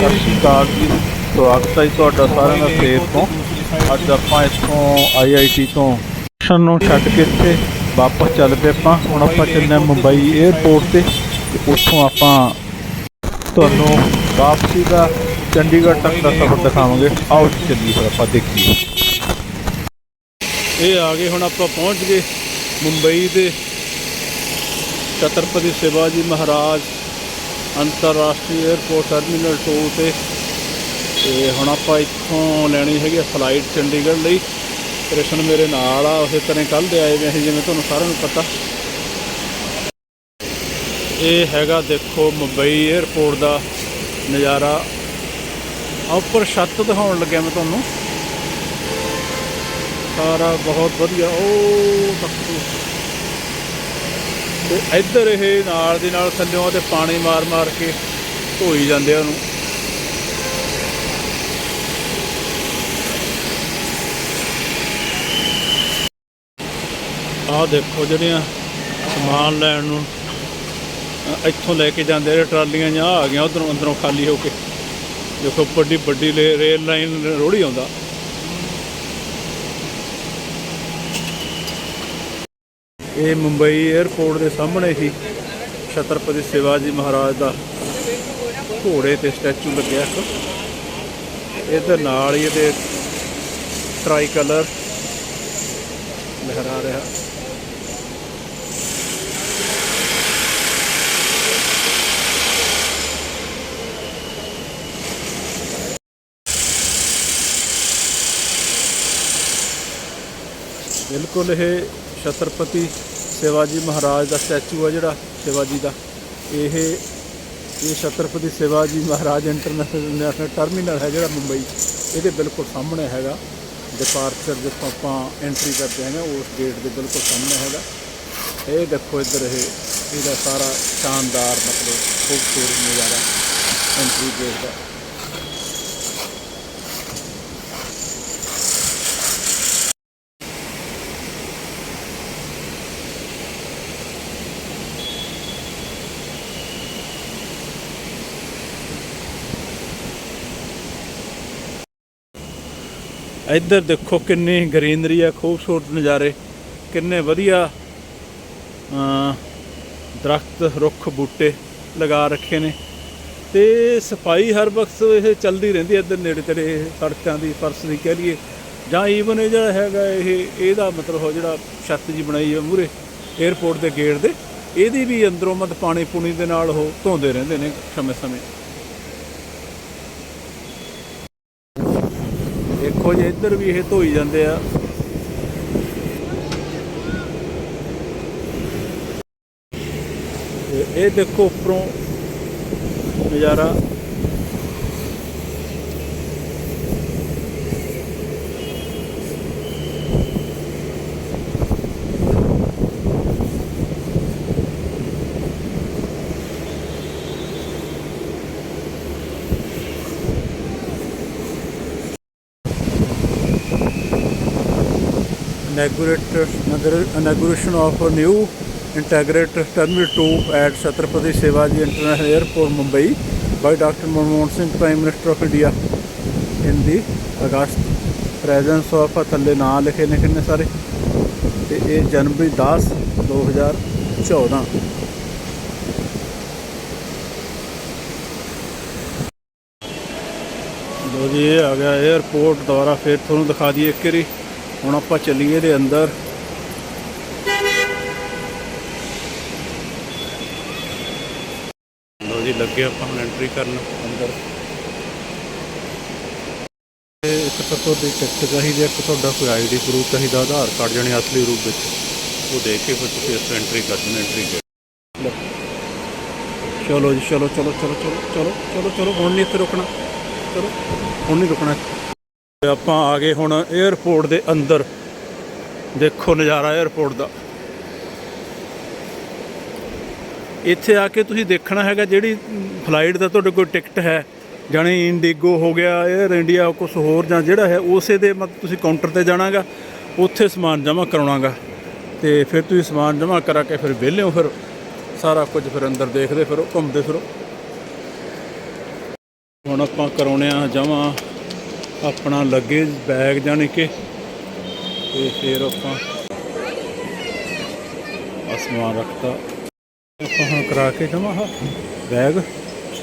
ਸਤਿ ਸ਼੍ਰੀ ਅਕਾਲ ਜੀ। ਸਵਾਗਤ ਹੈ ਜੀ ਤੁਹਾਡਾ ਸਾਰਿਆਂ ਦਾ ਸੇਫ ਤੋਂ। ਅੱਜ ਆਪਾਂ ਇੱਥੋਂ ਆਈਆਈਟੀ ਤੋਂ ਸਟੇਸ਼ਨ ਨੂੰ ਛੱਡ ਕੇ ਇੱਥੇ ਵਾਪਸ ਚੱਲ ਪਏ ਆਪਾਂ। ਹੁਣ ਆਪਾਂ ਚੱਲਦੇ ਹਾਂ ਮੁੰਬਈ 에ਅਰਪੋਰਟ ਤੇ ਤੇ ਉੱਥੋਂ ਆਪਾਂ ਤੁਹਾਨੂੰ ਵਾਪਸੀ ਦਾ ਚੰਡੀਗੜ੍ਹ ਤੱਕ ਦਾ ਸਫ਼ਰ ਦਿਖਾਵਾਂਗੇ। ਆਓ ਚੱਲੀਏ ਫਿਰ ਆਪਾਂ ਦੇਖੀਏ। ਇਹ ਆ ਗਏ ਹੁਣ ਆਪਾਂ ਪਹੁੰਚ ਗਏ ਮੁੰਬਈ ਦੇ ਛਤਰਪਤੀ ਸ਼ਿਵਾਜੀ ਮਹਾਰਾਜ ਅੰਤਰਰਾਸ਼ਟਰੀ 에ਅਰਪੋਰਟ ਟਰਮੀਨਲ 2 ਤੇ। ਤੇ ਹੁਣ ਆਪਾਂ ਇੱਥੋਂ ਲੈਣੀ ਹੈਗੀ ਆ ਫਲਾਈਟ ਚੰਡੀਗੜ੍ਹ ਲਈ। ਕ੍ਰਿਸ਼ਨ ਮੇਰੇ ਨਾਲ ਆ, ਉਸੇ ਤਰ੍ਹਾਂ ਕੱਲ ਦੇ ਆਏ ਵੇ ਅਸੀਂ, ਜਿਵੇਂ ਤੁਹਾਨੂੰ ਸਾਰਿਆਂ ਨੂੰ ਪਤਾ। ਇਹ ਹੈਗਾ ਦੇਖੋ ਮੁੰਬਈ 에ਅਰਪੋਰਟ ਦਾ ਨਜ਼ਾਰਾ। ਆਹ ਉੱਪਰ ਛੱਤ ਦਿਖਾਉਣ ਲੱਗਿਆ ਮੈਂ ਤੁਹਾਨੂੰ। ਸਾਰਾ ਬਹੁਤ ਵਧੀਆ, ਉਹ ਤੱਕ ਤੇ ਇੱਧਰ ਇਹ ਨਾਲ ਦੀ ਨਾਲ ਥੱਲਿਓਂ ਤੇ ਪਾਣੀ ਮਾਰ ਮਾਰ ਕੇ ਧੋਈ ਜਾਂਦੇ ਉਹਨੂੰ। ਆਹ ਦੇਖੋ ਜਿਹੜੀਆਂ ਸਮਾਨ ਲੈਣ ਨੂੰ ਇੱਥੋਂ ਲੈ ਕੇ ਜਾਂਦੇ ਨੇ ਟਰਾਲੀਆਂ ਜਾਂ ਆ ਗਈਆਂ, ਉਧਰੋਂ ਅੰਦਰੋਂ ਖਾਲੀ ਹੋ ਕੇ। ਦੇਖੋ ਵੱਡੀ ਵੱਡੀ ਲੇ- ਰੇਲ ਲਾਈਨ ਰੋੜੀ ਆਉਂਦਾ। ਇਹ ਮੁੰਬਈ 에ਅਰਪੋਰਟ ਦੇ ਸਾਹਮਣੇ ਹੀ ਛਤਰਪਤੀ ਸ਼ਿਵਾਜੀ ਮਹਾਰਾਜ ਦਾ ਘੋੜੇ ਤੇ ਸਟੈਚੂ ਲੱਗਿਆ ਇੱਕ। ਇਹਦੇ ਨਾਲ ਹੀ ਇਹਦੇ ਟਰਾਈ ਕਲਰ ਲਹਿਰਾ ਰਿਹਾ। ਬਿਲਕੁਲ ਇਹ ਛਤਰਪਤੀ ਸ਼ਿਵਾਜੀ ਮਹਾਰਾਜ ਦਾ ਸਟੈਚੂ ਹੈ ਜਿਹੜਾ ਸ਼ਿਵਾਜੀ ਦਾ। ਇਹ ਇਹ ਛਤਰਪਤੀ ਸ਼ਿਵਾਜੀ ਮਹਾਰਾਜ ਇੰਟਰਨੈਸ਼ਨਲ ਟਰਮੀਨਲ ਹੈ ਜਿਹੜਾ ਮੁੰਬਈ। ਇਹਦੇ ਬਿਲਕੁਲ ਸਾਹਮਣੇ ਹੈਗਾ। ਡਿਪਾਰਚਰ ਜਿੱਥੋਂ ਆਪਾਂ ਐਂਟਰੀ ਕਰਦੇ ਹਾਂ ਉਸ ਗੇਟ ਦੇ ਬਿਲਕੁਲ ਸਾਹਮਣੇ ਹੈਗਾ। ਇਹ ਦੇਖੋ ਇੱਧਰ ਇਹ, ਇਹਦਾ ਸਾਰਾ ਸ਼ਾਨਦਾਰ ਮਤਲਬ ਖੂਬਸੂਰਤ ਨਜ਼ਾਰਾ ਐਂਟਰੀ ਗੇਟ ਦਾ। ਇੱਧਰ ਦੇਖੋ ਕਿੰਨੀ ਗ੍ਰੀਨਰੀ ਆ ਖੂਬਸੂਰਤ ਨਜ਼ਾਰੇ ਕਿੰਨੇ ਵਧੀਆ ਅਮ, ਦਰਖਤ ਰੁੱਖ ਬੂਟੇ ਲਗਾ ਰੱਖੇ ਨੇ। ਤੇ ਸਫ਼ਾਈ ਹਰ ਵਕਤ ਇਹ ਚੱਲਦੀ ਰਹਿੰਦੀ ਹੈ ਇੱਧਰ ਨੇੜੇ ਤੇੜੇ ਇਹ ਸੜਕਾਂ ਦੀ ਫਰਸ਼ ਦੀ ਕਹਿ ਲਈਏ। ਜਾਂ ਈਵਨ ਇਹ ਜਿਹੜਾ ਹੈਗਾ ਇਹ ਇਹਦਾ ਮਤਲਬ ਉਹ ਜਿਹੜਾ ਛੱਤ ਜੀ ਬਣਾਈ ਹੈ ਮੂਰੇ 에ਅਰਪੋਰਟ ਦੇ ਗੇਟ ਦੇ ਇਹਦੀ ਵੀ ਅੰਦਰੋਂ ਮਤ ਪਾਣੀ ਪੂਣੀ ਦੇ ਨਾਲ ਉਹ ਧੋਂਦੇ ਰਹਿੰਦੇ ਨੇ ਸਮੇਂ ਸਮੇਂ ਸਮੇਂ ਦੇਖੋ ਜੀ ਇੱਧਰ ਵੀ ਇਹ ਧੋਈ ਜਾਂਦੇ ਆ। ਇਹ ਦੇਖੋ ਉੱਪਰੋਂ ਨਜ਼ਾਰਾ। Inauguration of a new integrated terminal 2 at Chhatrapati Shivaji International Airport Mumbai by Dr. Manmohan Singh Prime Minister of India in the August presence of ਆ ਥੱਲੇ ਨਾਂ ਲਿਖੇ ਨੇ ਕਿੰਨੇ ਸਾਰੇ ਤੇ ਇਹ ਜਨਵਰੀ 10 2014 ਲੋ ਜੀ ਇਹ ਆ ਗਿਆ 에ਅਰਪੋਰਟ ਦੁਆਰਾ ਫਿਰ ਤੁਹਾਨੂੰ ਦਿਖਾ ਦਈਏ ਇੱਕ ਵਾਰੀ ਹੁਣ ਆਪਾਂ ਚੱਲੀਏ ਇਹਦੇ ਅੰਦਰ। ਲੋ ਜੀ ਲੱਗੇ ਆਪਾਂ ਹੁਣ ਐਂਟਰੀ ਕਰਨ ਅੰਦਰ। ਇਹ ਇੱਕ ਤਾਂ ਤੁਹਾਡੀ ਟਿਕਟ ਚਾਹੀਦੀ ਹੈ, ਇੱਕ ਤੁਹਾਡਾ ਕੋਈ ਆਈਡੀ ਪ੍ਰੂਫ ਚਾਹੀਦਾ ਆਧਾਰ ਕਾਰਡ ਜਾਨੀ ਅਸਲੀ ਰੂਪ ਵਿੱਚ। ਉਹ ਦੇ ਕੇ ਫਿਰ ਤੁਸੀਂ ਇਸ ਐਂਟਰੀ ਕਰ ਦੇਣਾ ਐਂਟਰੀ ਕਰ। ਚਲੋ ਜੀ ਚਲੋ ਚਲੋ ਚਲੋ ਚਲੋ ਚਲੋ ਚਲੋ ਚਲੋ ਹੁਣ ਨਹੀਂ ਇੱਥੇ ਰੁਕਣਾ। ਚਲੋ ਹੁਣ ਨਹੀਂ ਰੁਕਣਾ। ਆਪਾਂ ਆ ਗਏ ਹੁਣ 에어ਪੋਰਟ ਦੇ ਅੰਦਰ। ਦੇਖੋ ਨਜ਼ਾਰਾ 에어ਪੋਰਟ ਦਾ। ਇੱਥੇ ਆ ਕੇ ਤੁਸੀਂ ਦੇਖਣਾ ਹੈਗਾ ਜਿਹੜੀ ਫਲਾਈਟ ਦਾ ਤੁਹਾਡੇ ਕੋਲ ਟਿਕਟ ਹੈ ਜਾਨੀ ਇੰਡੀਗੋ ਹੋ ਗਿਆ 에ਅਰ ਇੰਡੀਆ ਕੁਝ ਹੋਰ ਜਾਂ ਜਿਹੜਾ ਹੈ, ਉਸੇ ਦੇ ਮਤ ਤੁਸੀਂ ਕਾਊਂਟਰ ਤੇ ਜਾਣਾਗਾ, ਉੱਥੇ ਸਮਾਨ ਜਮ੍ਹਾਂ ਕਰਾਉਣਾਗਾ। ਤੇ ਫਿਰ ਤੁਸੀਂ ਸਮਾਨ ਜਮ੍ਹਾਂ ਕਰਾ ਕੇ ਫਿਰ ਵਿਹਲੇ ਹੋ ਫਿਰ, ਸਾਰਾ ਕੁਝ ਫਿਰ ਅੰਦਰ ਦੇਖਦੇ ਫਿਰੋ, ਘੁੰਮਦੇ ਫਿਰੋ। ਹੁਣ ਆਪਾਂ ਕਰਾਉਣੇ ਆ ਜਮ੍ਹਾਂ। ਆਪਣਾ ਲੱਗੇ ਬੈਗ ਜਾਣੀ ਕਿ ਤੇ ਫਿਰ ਆਪਾਂ ਅਸਮਾਨ ਰੱਖਤਾ। ਆਪਾਂ ਹੁਣ ਕਰਾ ਕੇ ਜਮਾ ਬੈਗ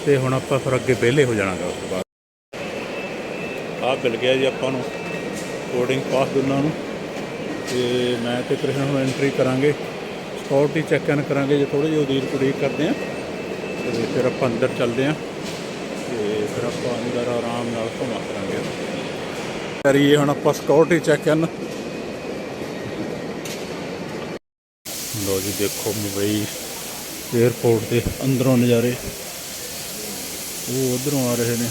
ਤੇ ਹੁਣ ਆਪਾਂ ਫਿਰ ਅੱਗੇ ਵਿਹਲੇ ਹੋ ਜਾਣਾਗਾ ਉਸ ਤੋਂ ਬਾਅਦ। ਆਹ ਮਿਲ ਗਿਆ ਜੀ ਆਪਾਂ ਨੂੰ ਕੋਡਿੰਗ ਪਾਸ ਦੋਨਾਂ ਨੂੰ। ਤੇ ਮੈਂ ਤੇ ਕ੍ਰਿਸ਼ਨ ਹੁਣ ਐਂਟਰੀ ਕਰਾਂਗੇ ਸਕਿਉਰਟੀ ਚੈੱਕ ਇਨ ਕਰਾਂਗੇ, ਜੇ ਥੋੜੀ ਜਿਹੀ ਉਡੀਕ ਉਡੀਕ ਕਰਦੇ ਆ ਤੇ ਫਿਰ ਆਪਾਂ ਅੰਦਰ ਚੱਲਦੇ ਆ ਤੇ ਫਿਰ ਆਪਾਂ ਅੰਦਰ ਆਰਾਮ ਨਾਲ ਘੁੰਮਾ ਕਰਾਂਗੇ ਕਰੀਏ ਹੁਣ ਆਪਾਂ ਸਕਿਉਰਟੀ ਚੈੱਕ ਕਰਨ। ਲੋ ਜੀ, ਦੇਖੋ ਮੁੰਬਈ 에ਅਰਪੋਰਟ ਦੇ ਅੰਦਰੋਂ ਨਜ਼ਾਰੇ। ਉਹ ਉਧਰੋਂ ਆ ਰਹੇ ਨੇ।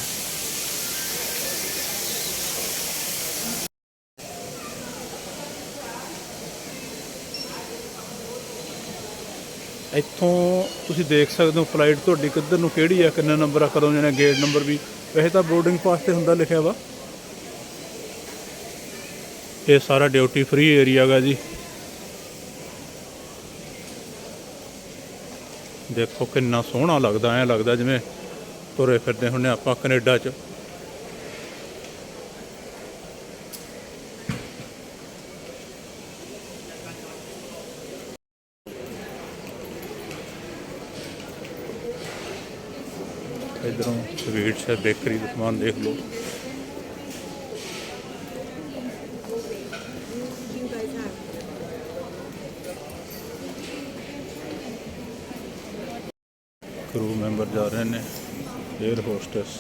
ਇੱਥੋਂ ਤੁਸੀਂ ਦੇਖ ਸਕਦੇ ਹੋ ਫਲਾਈਟ ਤੁਹਾਡੀ ਕਿੱਧਰ ਨੂੰ ਕਿਹੜੀ ਆ, ਕਿੰਨਾ ਨੰਬਰ ਆ, ਕਦੋਂ ਜਾਣਾ ਗੇਟ ਨੰਬਰ ਵੀ। ਵੈਸੇ ਤਾਂ ਬੋਰਡਿੰਗ ਪਾਸ ਤੇ ਹੁੰਦਾ ਲਿਖਿਆ ਵਾ। ਇਹ ਸਾਰਾ ਡਿਊਟੀ ਫ੍ਰੀ ਏਰੀਆ ਗਾ ਜੀ। ਦੇਖੋ ਕਿੰਨਾ ਸੋਹਣਾ ਲੱਗਦਾ, ਐ ਲੱਗਦਾ ਜਿਵੇਂ ਤੁਰੇ ਫਿਰਦੇ ਹੁੰਨੇ ਆਪਾਂ ਕੈਨੇਡਾ 'ਚ। ਇਧਰੋਂ ਸਵੀਟਸ ਹੈ, ਬੇਕਰੀ ਦਾ ਸਮਾਨ ਦੇਖ ਲਓ। ਕਰੂ ਮੈਂਬਰ ਜਾ ਰਹੇ ਨੇ 에ਅਰ ਹੋਸਟਸ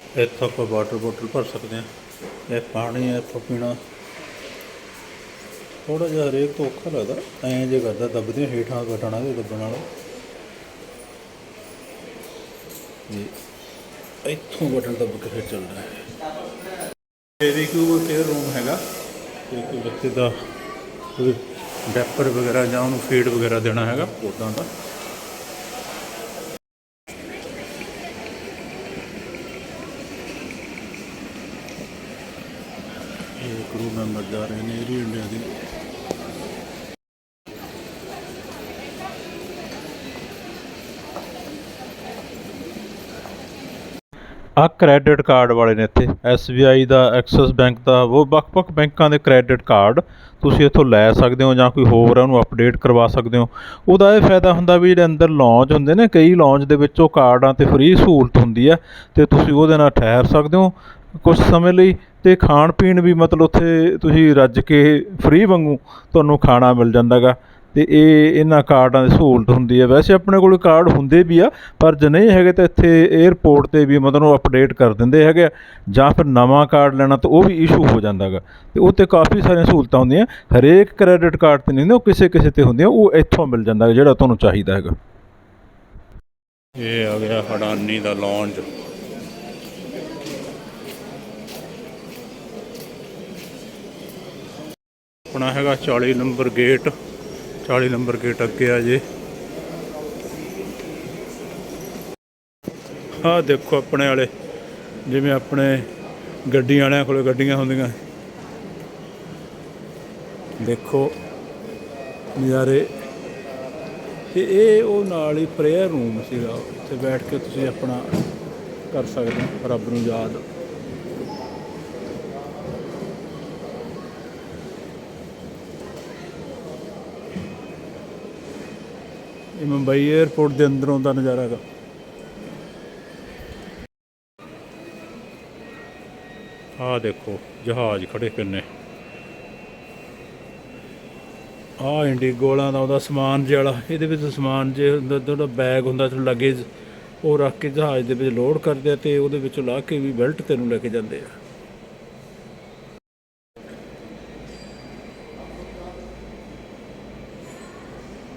ਇੱਥੋਂ ਆਪਾਂ ਵਾਟਰ ਬੋਟਲ ਭਰ ਸਕਦੇ ਹਾਂ। ਇਹ ਪਾਣੀ ਹੈ, ਇੱਥੋਂ ਪੀਣਾ। ਥੋੜਾ ਜਿਹਾ ਹਰੇਕ ਤੋਂ ਔਖਾ ਲੱਗਦਾ, ਐਂ ਜੇ ਕਰਦਾ ਦੱਬਦੇ ਹੇਠਾਂ ਬਟਣਾ ਦੇ ਦੱਬਣ ਵਾਲਾ। ਜੀ, ਇੱਥੋਂ ਬਟਨ ਦੱਬ ਕੇ ਫਿਰ ਚੱਲਦਾ ਹੈ। ਇਹ ਵੀ ਕੇਅਰ ਰੂਮ ਹੈਗਾ। ਤੇ ਕੋਈ ਬੱਚੇ ਦਾ ਡੈਪਰ ਵਗੈਰਾ ਜਾਂ ਉਹਨੂੰ ਫੀਡ ਵਗੈਰਾ ਦੇਣਾ ਹੈਗਾ, ਉਦਾਂ ਦਾ ਇਹ ਕਰੂ ਮੈਂਬਰ ਜਾ ਰਹੇ ਨੇ ਏਅਰ ਇੰਡੀਆ ਦੇ। ਆ ਕ੍ਰੈਡਿਟ ਕਾਰਡ ਵਾਲੇ ਨੇ ਇੱਥੇ। SBI ਦਾ ਐਕਸਿਸ ਬੈਂਕ ਦਾ, ਉਹ ਵੱਖ-ਵੱਖ ਬੈਂਕਾਂ ਦੇ ਕ੍ਰੈਡਿਟ ਕਾਰਡ ਤੁਸੀਂ ਇੱਥੋਂ ਲੈ ਸਕਦੇ ਹੋ ਜਾਂ ਕੋਈ ਹੋਰ ਹੈ ਉਹਨੂੰ ਅਪਡੇਟ ਕਰਵਾ ਸਕਦੇ ਹੋ। ਉਹਦਾ ਇਹ ਫਾਇਦਾ ਹੁੰਦਾ ਵੀ ਜਿਹੜੇ ਅੰਦਰ ਲੌਂਜ ਹੁੰਦੇ ਨੇ, ਕਈ ਲੌਂਜ ਦੇ ਵਿੱਚ ਉਹ ਕਾਰਡਾਂ ਤੇ ਫ੍ਰੀ ਸਹੂਲਤ ਹੁੰਦੀ ਹੈ ਤੇ ਤੁਸੀਂ ਉਹਦੇ ਨਾਲ ਠਹਿਰ ਸਕਦੇ ਹੋ। ਕੁਛ ਸਮੇਂ ਲਈ ਅਤੇ ਖਾਣ ਪੀਣ ਵੀ ਮਤਲਬ ਉੱਥੇ ਤੁਸੀਂ ਰੱਜ ਕੇ ਫ੍ਰੀ ਵਾਂਗੂ ਤੁਹਾਨੂੰ ਖਾਣਾ ਮਿਲ ਜਾਂਦਾ ਜਾਂਦਾਗਾ। ਅਤੇ ਇਹ ਇਹਨਾਂ ਕਾਰਡਾਂ ਦੀ ਸਹੂਲਤ ਹੁੰਦੀ ਹੈ। ਵੈਸੇ ਆਪਣੇ ਕੋਲ ਕਾਰਡ ਹੁੰਦੇ ਵੀ ਆ, ਪਰ ਜੇ ਨਹੀਂ ਹੈਗੇ ਤਾਂ ਇੱਥੇ 에ਅਰਪੋਰਟ ਤੇ ਵੀ ਮਤਲਬ ਉਹ ਅਪਡੇਟ ਕਰ ਦਿੰਦੇ ਹੈਗੇ ਆ। ਜਾਂ ਫਿਰ ਨਵਾਂ ਕਾਰਡ ਲੈਣਾ ਤਾਂ ਉਹ ਵੀ ਇਸ਼ੂ ਹੋ ਜਾਂਦਾਗਾ। ਤੇ ਉਹ ਤੇ ਕਾਫੀ ਸਾਰੀਆਂ ਸਹੂਲਤਾਂ ਹੁੰਦੀਆਂ। ਹਰੇਕ ਕ੍ਰੈਡਿਟ ਕਾਰਡ ਤੇ ਨਹੀਂ ਹੁੰਦੇ ਉਹ ਕਿਸੇ ਕਿਸੇ ਤੇ ਹੁੰਦੀਆਂ, ਉਹ ਇੱਥੋਂ ਮਿਲ ਜਾਂਦਾ ਜਿਹੜਾ ਤੁਹਾਨੂੰ ਚਾਹੀਦਾ ਹੈਗਾ। ਇਹ ਆ ਗਿਆ ਹਡਾਨੀ ਦਾ ਲੌਂਜ ਆਪਣਾ ਹੈਗਾ 40 ਨੰਬਰ ਗੇਟ 40 ਨੰਬਰ ਗੇਟ ਅੱਗੇ ਆ ਜੇ। ਆਹ ਦੇਖੋ ਆਪਣੇ ਵਾਲੇ, ਜਿਵੇਂ ਆਪਣੇ ਗੱਡੀ ਵਾਲਿਆਂ ਕੋਲੇ ਗੱਡੀਆਂ ਹੁੰਦੀਆਂ। ਦੇਖੋ ਨਜ਼ਾਰੇ। ਤੇ ਇਹ ਉਹ ਨਾਲ ਹੀ ਪ੍ਰੇਅਰ ਰੂਮ ਸੀਗਾ, ਉੱਥੇ ਬੈਠ ਕੇ ਤੁਸੀਂ ਆਪਣਾ ਕਰ ਸਕਦੇ ਹੋ, ਰੱਬ ਨੂੰ ਯਾਦ। ਇਹ ਮੁੰਬਈ 에ਅਰਪੋਰਟ ਦੇ ਅੰਦਰੋਂ ਦਾ ਨਜ਼ਾਰਾ ਹੈਗਾ। ਆਹ ਦੇਖੋ, ਜਹਾਜ਼ ਖੜੇ ਕਿੰਨੇ ਆਹ ਇੰਡੀਗੋ ਵਾਲਾ ਦਾ ਉਹਦਾ ਸਮਾਨ ਜਿਹਾ ਵਾਲਾ, ਇਹਦੇ ਵਿੱਚ ਸਮਾਨ ਜੇ ਹੁੰਦਾ ਜਿਹੜਾ ਬੈਗ ਹੁੰਦਾ, ਤੇ ਲਗੇਜ ਉਹ ਰੱਖ ਕੇ ਜਹਾਜ਼ ਦੇ ਵਿੱਚ ਲੋਡ ਕਰਦੇ ਆ ਤੇ ਉਹਦੇ ਵਿੱਚੋਂ ਲਾ ਕੇ ਵੀ ਬੈਲਟ ਤੈਨੂੰ ਲੈ ਕੇ ਜਾਂਦੇ ਆ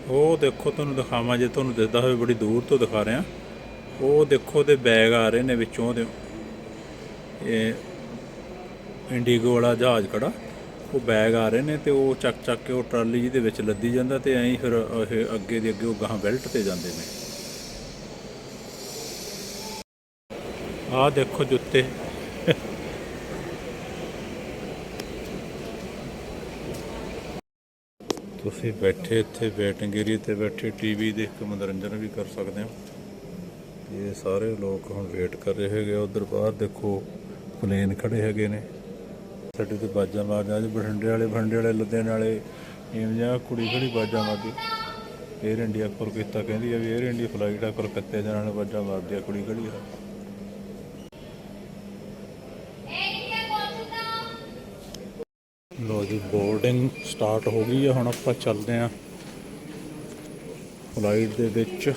ਉਹ ਦੇਖੋ ਤੁਹਾਨੂੰ ਦਿਖਾਵਾਂ, ਜੇ ਤੁਹਾਨੂੰ ਦਿਸਦਾ ਹੋਵੇ ਬੜੀ ਦੂਰ ਤੋਂ ਦਿਖਾ ਰਿਹਾ। ਉਹ ਦੇਖੋ ਤੇ ਬੈਗ ਆ ਰਹੇ ਨੇ ਵਿੱਚੋਂ ਉਹਦੇ ਇਹ ਇੰਡੀਗੋ ਵਾਲਾ ਜਹਾਜ਼ ਖੜਾ। ਉਹ ਬੈਗ ਆ ਰਹੇ ਨੇ ਤੇ ਉਹ ਚੱਕ ਚੱਕ ਕੇ ਉਹ ਟਰਾਲੀ ਜਿਹਦੇ ਵਿੱਚ ਲੱਦੀ ਜਾਂਦਾ ਤੇ ਐਂ ਫਿਰ ਇਹ ਅੱਗੇ ਦੀ ਅੱਗੇ ਉਹ ਗਾਹਾਂ ਬੈਲਟ ਤੇ ਜਾਂਦੇ ਨੇ। ਆਹ ਦੇਖੋ ਜੁੱਤੇ। ਤੁਸੀਂ ਬੈਠੇ ਇੱਥੇ ਵੇਟਿੰਗ ਏਰੀਆ ਤੇ ਬੈਠੇ ਟੀਵੀ ਦੇਖ ਕੇ ਮਨੋਰੰਜਨ ਵੀ ਕਰ ਸਕਦੇ ਹੋ। ਇਹ ਸਾਰੇ ਲੋਕ ਹੁਣ ਵੇਟ ਕਰ ਰਹੇ ਹੈਗੇ ਉਧਰ ਬਾਹਰ ਦੇਖੋ ਪਲੇਨ ਖੜੇ ਹੈਗੇ ਨੇ। ਸਾਡੇ ਤੇ ਬਾਜਾਂ ਮਾਰਦਾ ਜੀ ਬਠਿੰਡੇ ਵਾਲੇ ਬਠਿੰਡੇ ਵਾਲੇ, ਲੁਧਿਆਣੇ ਵਾਲੇ, ਇਵੇਂ ਜਿਹਾ ਕੁੜੀ ਖੜੀ ਬਾਜਾਂ ਮਾਰਦੀ। 에ਅਰ ਇੰਡੀਆ ਕੋਲਕਾਤਾ ਕਹਿੰਦੀ ਆ ਵੀ 에ਅਰ ਇੰਡੀਆ ਫਲਾਈਟ ਆ, ਕੋਲਕਾਤੇ ਜਾਣ ਵਾਲੇ ਬਾਜਾਂ ਮਾਰਦੀ ਆ ਕੁੜੀ ਖੜੀ ਆ। ਲੋ ਜੀ ਬੋਰਡਿੰਗ ਸਟਾਰਟ ਹੋ ਗਈ ਹੈ ਹੁਣ ਆਪਾਂ ਚੱਲਦੇ ਆਂ ਫਲਾਈਟ ਦੇ ਵਿੱਚ।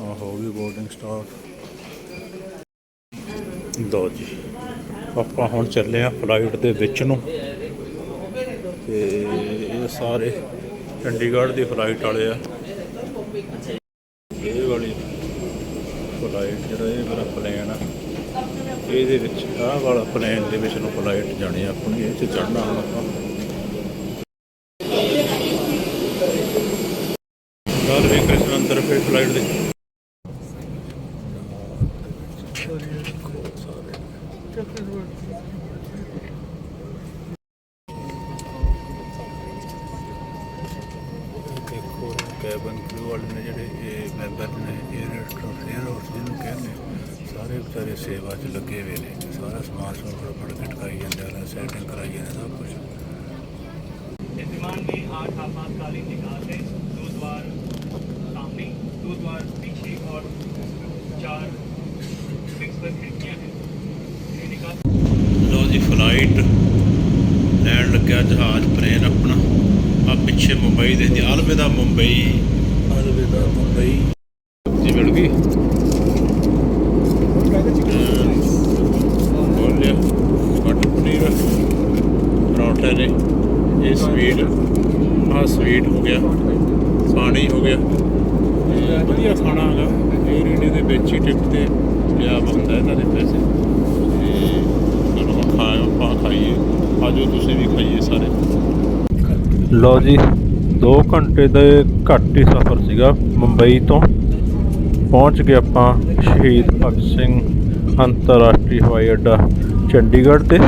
ਆ ਹੋ ਗਈ ਬੋਰਡਿੰਗ ਸਟਾਰਟ ਲੋ ਜੀ, ਆਪਾਂ ਹੁਣ ਚੱਲੇ ਆਂ ਫਲਾਈਟ ਦੇ ਵਿੱਚ ਨੂੰ। ਤੇ ਇਹ ਸਾਰੇ ਚੰਡੀਗੜ੍ਹ ਦੀ ਫਲਾਈਟ ਵਾਲੇ ਆ। ਇਹ ਵਾਲੀ ਫਲਾਈਟ ਜਿਹੜਾ ਇਹ ਮੇਰਾ ਪਲਾਨ ਆ। ਇਹਦੇ ਵਿੱਚ ਆਹ ਵਾਲਾ ਪਲੇਨ ਦੇ ਵਿੱਚ ਨੂੰ ਫਲਾਈਟ ਜਾਣੀ ਆ ਆਪਣੀ ਇਹ 'ਚ ਚੜ੍ਹਨਾ ਹੁਣ। ਆਪਾਂ आपातकालीन निकास है दो द्वार सामने दो द्वार पीछे और चार फिक्स पर खिड़कियां हैं ये निकास ਲੋ ਜੀ ਫਲਾਈਟ ਲੈਣ ਲੱਗਿਆ ਜਹਾਜ਼ ਪਲੇਨ ਆਪਣਾ ਆ ਪਿੱਛੇ ਮੁੰਬਈ ਦੇ ਦੀ ਅਲਵਿਦਾ ਮੁੰਬਈ ਅਲਵਿਦਾ ਮੁੰਬਈ ਜੀ ਮਿਲ ਗਈ ਬੋਲਿਆ ਮਟਰ ਪਨੀਰ ਪਰੌਂਠੇ ਨੇ ਇਹ ਸਵੀਟ ਆ ਸਵੀਟ ਹੋ ਗਿਆ। ਪਾਣੀ ਹੋ ਗਿਆ। ਤੇ ਵਧੀਆ ਖਾਣਾ ਹੈਗਾ। 에ਅਰ ਇੰਡੀਆ ਦੇ ਵਿੱਚ ਹੀ ਟਿਕਟ ਤੇ ਲਿਆ ਹੁੰਦਾ ਇਹਨਾਂ ਦੇ ਪੈਸੇ। ਤੇ ਚਲੋ ਖਾਓ ਆਪਾਂ ਖਾਈਏ। ਆਜੋ ਤੁਸੀਂ ਵੀ ਖਾਈਏ ਸਾਰੇ। ਲਓ ਜੀ 2 ਘੰਟੇ ਦੇ ਘੱਟ ਹੀ ਸਫ਼ਰ ਸੀਗਾ ਮੁੰਬਈ ਤੋਂ। ਪਹੁੰਚ ਗਏ ਆਪਾਂ ਸ਼ਹੀਦ ਭਗਤ ਸਿੰਘ ਅੰਤਰਰਾਸ਼ਟਰੀ ਹਵਾਈ ਅੱਡਾ ਚੰਡੀਗੜ੍ਹ ਤੇ।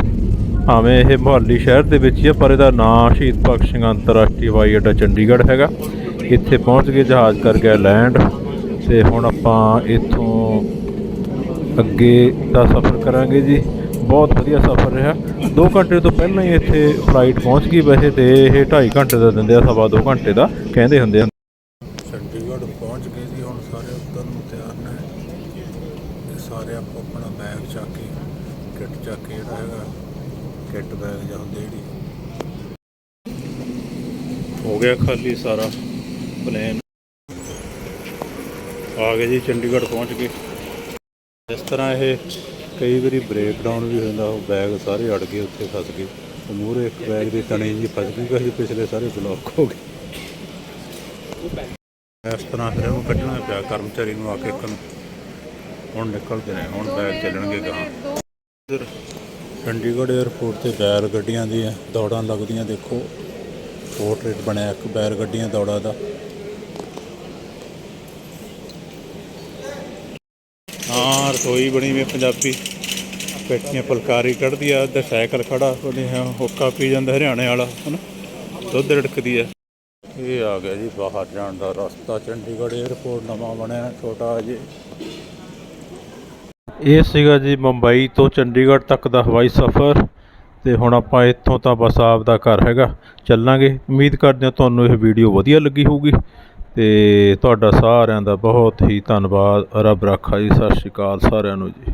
ਭਾਵੇਂ ਇਹ ਮੁਹਾਲੀ ਸ਼ਹਿਰ ਦੇ ਵਿੱਚ ਹੀ ਆ, ਪਰ ਇਹਦਾ ਨਾਂ ਸ਼ਹੀਦ ਭਗਤ ਸਿੰਘ ਅੰਤਰਰਾਸ਼ਟਰੀ ਹਵਾਈ ਅੱਡਾ ਚੰਡੀਗੜ੍ਹ ਹੈਗਾ। ਇੱਥੇ ਪਹੁੰਚ ਗਏ ਜਹਾਜ਼ ਕਰ ਗਿਆ ਲੈਂਡ ਤੇ ਹੁਣ ਆਪਾਂ ਇੱਥੋਂ ਅੱਗੇ ਦਾ ਸਫ਼ਰ ਕਰਾਂਗੇ ਜੀ। ਬਹੁਤ ਵਧੀਆ ਸਫ਼ਰ ਰਿਹਾ। 2 ਘੰਟੇ ਤੋਂ ਪਹਿਲਾਂ ਹੀ ਇੱਥੇ ਫਲਾਈਟ ਪਹੁੰਚ ਗਈ ਵੈਸੇ ਤੇ ਇਹ 2.5 ਘੰਟੇ ਦਾ ਦਿੰਦੇ ਆ, ਸਵਾ 2 ਘੰਟੇ ਦਾ ਕਹਿੰਦੇ ਹੁੰਦੇ ਹਨ ਚੰਡੀਗੜ੍ਹ ਪਹੁੰਚ ਗਏ ਜੀ, ਹੁਣ ਸਾਰੇ ਉੱਤਰ ਨੂੰ ਤਿਆਰ ਨੇ। ਸਾਰੇ ਆਪੋ ਆਪਣਾ ਬੈਗ ਚੱਕ ਕੇ ਕਿੱਟ ਚੱਕ ਕੇ ਜਿਹੜਾ ਹੈਗਾ ਕਿੱਟ ਬੈਗ ਜਾਂ ਹੁੰਦੇ ਜਿਹੜੀ। ਹੋ ਗਿਆ ਖਾਲੀ ਸਾਰਾ ਪਲੇਨ ਆ ਗਏ ਜੀ, ਚੰਡੀਗੜ੍ਹ ਪਹੁੰਚ ਗਏ। ਇਸ ਤਰ੍ਹਾਂ ਇਹ ਕਈ ਵਾਰੀ ਬ੍ਰੇਕ ਡਾਊਨ ਵੀ ਹੋ ਜਾਂਦਾ ਉਹ ਬੈਗ ਸਾਰੇ ਅੜ ਗਏ, ਉੱਥੇ ਫਸ ਗਏ। ਤੇ ਮੂਹਰੇ ਇੱਕ ਬੈਗ ਦੀ ਤਣੀ ਜੀ ਫਸ ਗਈ ਕਿ ਪਿਛਲੇ ਸਾਰੇ ਬਲੌਕ ਹੋ ਗਏ। ਇਸ ਤਰ੍ਹਾਂ ਫਿਰ ਉਹਨੂੰ ਕੱਢਣਾ ਪਿਆ, ਕਰਮਚਾਰੀ ਨੂੰ ਆ ਕੇ ਇੱਕ ਹੁਣ ਨਿਕਲਦੇ ਨੇ, ਹੁਣ ਬੈਗ ਚੱਲਣਗੇ ਗਾਂ ਚੰਡੀਗੜ੍ਹ 에ਅਰਪੋਰਟ ਤੇ ਬੈਰ ਗੱਡੀਆਂ ਦੀਆਂ ਦੌੜਾਂ ਲੱਗਦੀਆਂ, ਦੇਖੋ। ਪੋਰਟਰੇਟ ਬਣਿਆ ਇੱਕ ਬੈਰ ਗੱਡੀਆਂ ਦੌੜਾਂ ਦਾ। ਹਾਂ, ਰਸੋਈ ਬਣੀ ਵੀ ਪੰਜਾਬੀ। ਪੇਟੀਆਂ ਫੁਲਕਾਰੀ ਕੱਢਦੀ ਆ, ਤੇ ਸਾਈਕਲ ਖੜਾ ਉਹਨੇ ਹੈ ਪੀ ਜਾਂਦਾ ਹਰਿਆਣੇ ਵਾਲਾ, ਹਨਾ? ਦੁੱਧ ਰੜਕਦੀ ਆ। ਇਹ ਆ ਗਿਆ ਜੀ ਬਾਹਰ ਜਾਣ ਦਾ ਰਸਤਾ, ਚੰਡੀਗੜ੍ਹ 에ਅਰਪੋਰਟ ਨਵਾਂ ਬਣਿਆ, ਛੋਟਾ ਜੇ ਇਹ ਸੀਗਾ ਜੀ ਮੁੰਬਈ ਤੋਂ ਚੰਡੀਗੜ੍ਹ ਤੱਕ ਦਾ ਹਵਾਈ ਸਫ਼ਰ ਤੇ ਹੁਣ ਆਪਾਂ ਇੱਥੋਂ ਤਾਂ ਬਸ ਆਪ ਦਾ ਘਰ ਹੈਗਾ। ਚੱਲਾਂਗੇ। ਉਮੀਦ ਕਰਦੇ ਹਾਂ ਤੁਹਾਨੂੰ ਇਹ ਵੀਡੀਓ ਵਧੀਆ ਲੱਗੀ ਹੋਊਗੀ। ਤੇ ਤੁਹਾਡਾ ਸਾਰਿਆਂ ਦਾ ਬਹੁਤ ਹੀ ਧੰਨਵਾਦ। ਰੱਬ ਰਾਖਾ ਜੀ। ਸਤਿ ਸ਼੍ਰੀ ਅਕਾਲ ਸਾਰਿਆਂ ਨੂੰ ਜੀ।